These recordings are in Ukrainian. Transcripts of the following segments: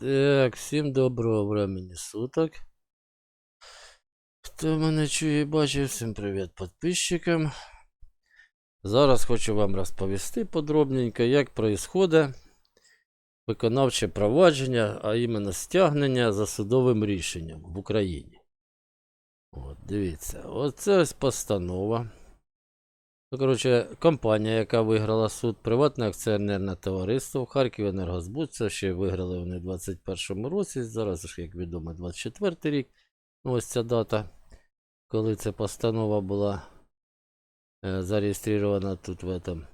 Так, всім доброго времени суток. Хто мене чує і бачить, всім привіт підписчикам. Зараз хочу вам розповісти подробненько, як происходить виконавче провадження, а іменно стягнення за судовим рішенням в Україні. От, дивіться, оце ось постанова. Ну, коротше, компанія, яка виграла суд, приватне акціонерне товариство в Харкові Енергозбуд, це ще виграли вони в 21-му році. Зараз, як відомо, 24 рік. Ось ця дата, коли ця постанова була е, зареєстрована тут в, этом,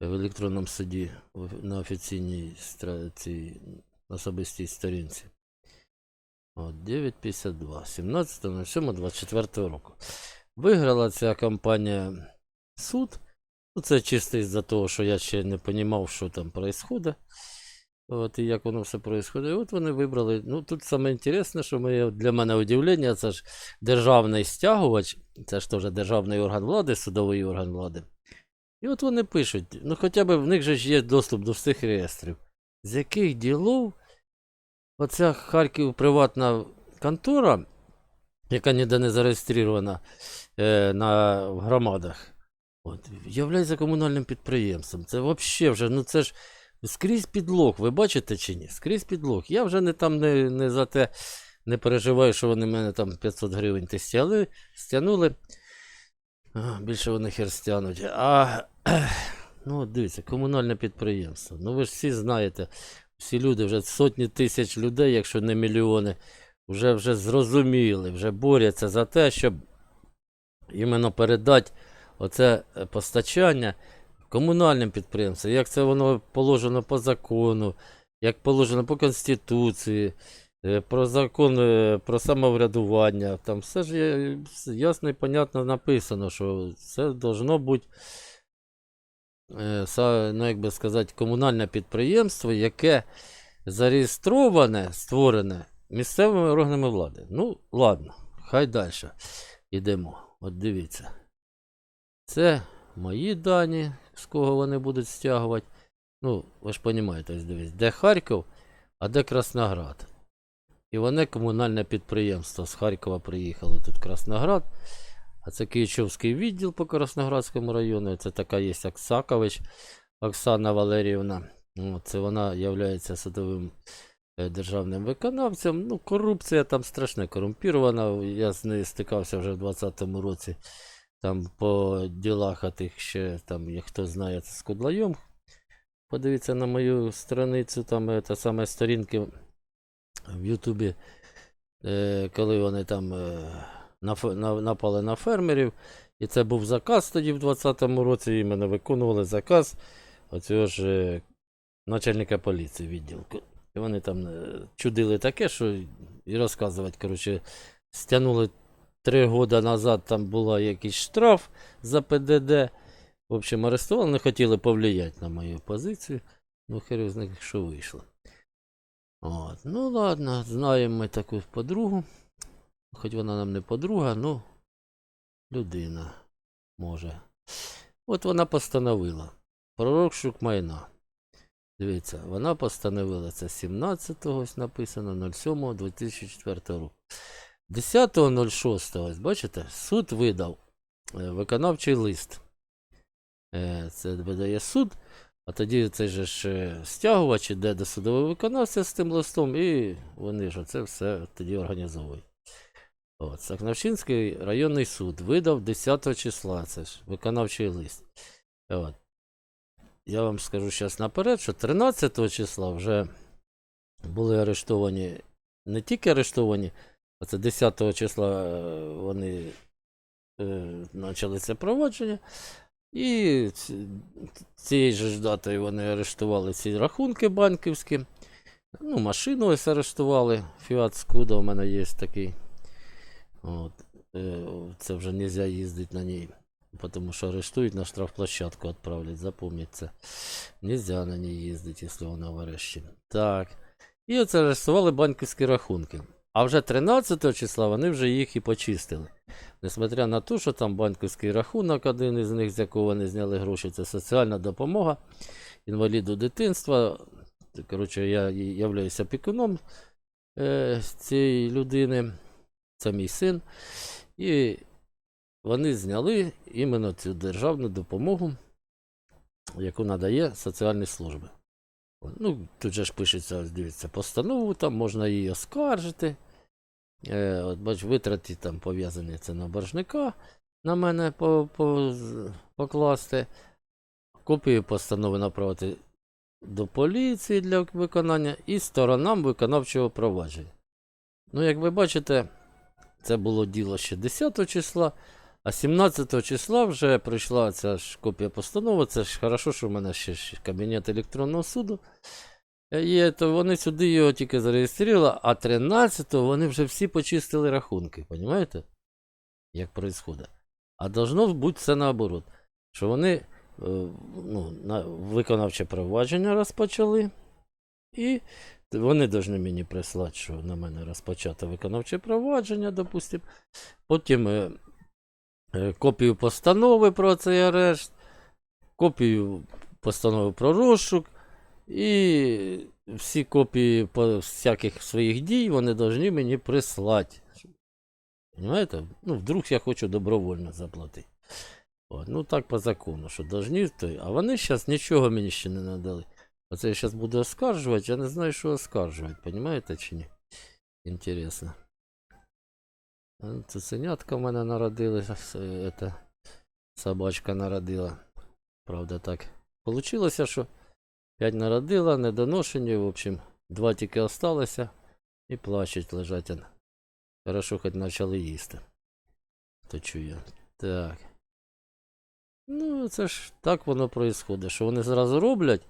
в електронному суді на офіційній цій особистій сторінці. От, 9.52, 17.07.24 року. Виграла ця компанія суд. Ну, це чисто із-за того, що я ще не розумів, що там відбувається. От, і як воно все відбувається. І от вони вибрали. Ну, тут саме інтересне, що моє, для мене удивлення, це ж державний стягувач, це ж теж державний орган влади, судовий орган влади. І от вони пишуть, ну хоча б в них же ж є доступ до всіх реєстрів. З яких ділов оця Харків приватна контора, яка ніде не зареєстрована е, на в громадах, от, являється комунальним підприємством. Це взагалі вже, ну це ж скрізь підлог, ви бачите чи ні? Скрізь підлог. Я вже не там не, не за те не переживаю, що вони мене там 500 гривень ти. А, більше вони хер стягнуть. А ну, дивіться, комунальне підприємство. Ну ви ж всі знаєте, всі люди, вже сотні тисяч людей, якщо не мільйони, вже, вже зрозуміли, вже борються за те, щоб іменно передати оце е, постачання комунальним підприємствам, як це воно положено по закону, як положено по Конституції, е, про закон е, про самоврядування. Там все ж є, ясно і понятно написано, що це должно бути. Ну, як би сказати, комунальне підприємство, яке зареєстроване, створене місцевими органами влади. Ну, ладно, хай далі. Йдемо. От дивіться. Це мої дані, з кого вони будуть стягувати. Ну, ви ж розумієте, ось дивіться, де Харків, а де Красноград. І вони комунальне підприємство з Харкова приїхали тут Красноград. А це Київський відділ по Красноградському району. Це така є Аксакович Оксана Валеріївна. Це вона судовим е, державним виконавцем. Ну, корупція там страшна, корумпірована. Я з нею стикався вже в 2020 році. Там по ділах, а тих ще там, як хто знає, це з Кудлайом. Подивіться на мою страницю, там е, та саме сторінки в Ютубі, е, коли вони там е, наф- на- напали на фермерів. І це був заказ тоді в 2020 році, іменно виконували заказ оцього ж е, начальника поліції відділку. І вони там е, чудили таке, що і розказувати, коротше, стягнули три роки назад там була якийсь штраф за ПДД. В общем, арестували, не хотіли повлияти на мою позицію. Ну, хер з них що вийшло. От. Ну ладно, знаємо ми таку подругу. Хоч вона нам не подруга, ну людина може. От вона постановила. Про розшук майна. Дивіться, вона постановила це 17-го, ось написано 07-2004 року. 10.06, бачите, суд видав е, виконавчий лист. Е, Це видає суд, а тоді цей ж е, стягувач іде до судового виконавця з тим листом, і вони ж це все тоді організовують. От, Сакновщинський районний суд видав 10 числа, це ж виконавчий лист. От. Я вам скажу зараз наперед, що 13 числа вже були арештовані, не тільки арештовані, а це 10 числа е, вони е, почали це провадження. І ці- цієї ж датою вони арештували ці рахунки банківські. Ну, машину ось арештували. Fiat Scudo у мене є такий. От. Е, Це вже не можна їздити на ній. Тому що арештують на штрафплощадку відправлять, запам'ятайте це. Нельзя на ній їздити, якщо вона в арешті. Так. І оце арештували банківські рахунки. А вже 13 числа вони вже їх і почистили. Несмотря на те, що там банківський рахунок, один із них, з якого вони зняли гроші, це соціальна допомога інваліду дитинства. коротше, я являюся опікуном е, цієї людини, це мій син. І вони зняли іменно цю державну допомогу, яку надає соціальні служби. Ну, тут же ж пишеться, дивіться, постанову, там можна її оскаржити. Е, от, бач, витрати там пов'язані це на боржника на мене по, по, покласти. Копію постанови направити до поліції для виконання і сторонам виконавчого провадження. Ну, як ви бачите, це було діло ще 10 числа, а 17 числа вже прийшла ця ж копія постанови. Це ж хорошо, що в мене ще ж кабінет електронного суду. Е, Є, то вони сюди його тільки зареєстрували, а 13-го вони вже всі почистили рахунки, розумієте? Як відбувається. А должно бути все наоборот. Що вони е, ну, на виконавче провадження розпочали, і вони повинні мені прислати, що на мене розпочато виконавче провадження, допустимо. Потім е, е, копію постанови про цей арешт, копію постанови про розшук, і всі копії по всяких своїх дій вони повинні мені прислати. Понимаєте? Ну, вдруг я хочу добровольно заплатити. От, ну так по закону, що должні, то... а вони зараз нічого мені ще не надали. Оце я зараз буду оскаржувати, я не знаю, що оскаржувати, понимаєте чи ні? Інтересно. Цуценятка в мене народилася, это, собачка народила. Правда так. Получилося, що 5 народила, недоношені, в общем, два тільки осталося і плачуть, лежать. Хорошо, хоч почали їсти. То чую. Так. Ну, це ж так воно происходить, що вони зразу роблять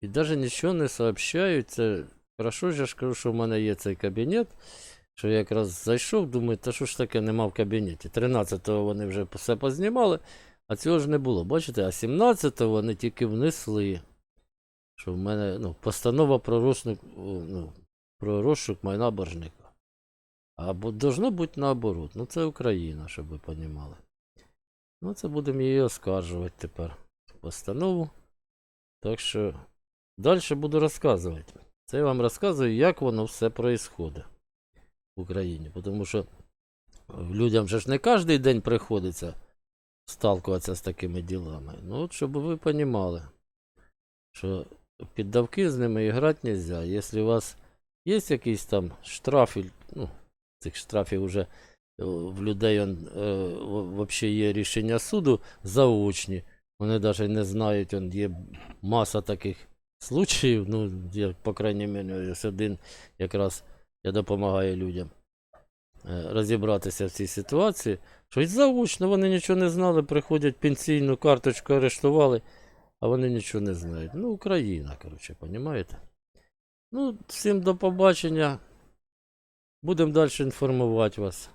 і навіть нічого не сообщають. Це хорошо, я ж кажу, що в мене є цей кабінет, що я якраз зайшов, думаю, та що ж таке нема в кабінеті. 13-го вони вже все познімали, а цього ж не було. Бачите, а 17-го вони тільки внесли. Що в мене ну, постанова про розшук, ну, про розшук майна боржника. А бо должно бути наоборот. Ну це Україна, щоб ви розуміли. Ну, це будемо її оскаржувати тепер. Постанову. Так що далі буду розказувати. Це я вам розказую, як воно все відбувається Україні. Тому що людям же ж не кожен день приходиться сталкуватися з такими ділами. Ну, от щоб ви розуміли, що піддавки з ними грати не можна. Якщо у вас є якийсь там штраф, ну, цих штрафів вже е, в людей он, е, взагалі є рішення суду заочні. Вони навіть не знають, он, є маса таких случаїв. Ну, я, по крайній мірі, ось один якраз я допомагаю людям е, розібратися в цій ситуації. Що й заочно вони нічого не знали, приходять пенсійну карточку арештували, а вони нічого не знають. Ну, Україна, коротше, розумієте? Ну, всім до побачення. Будемо далі інформувати вас.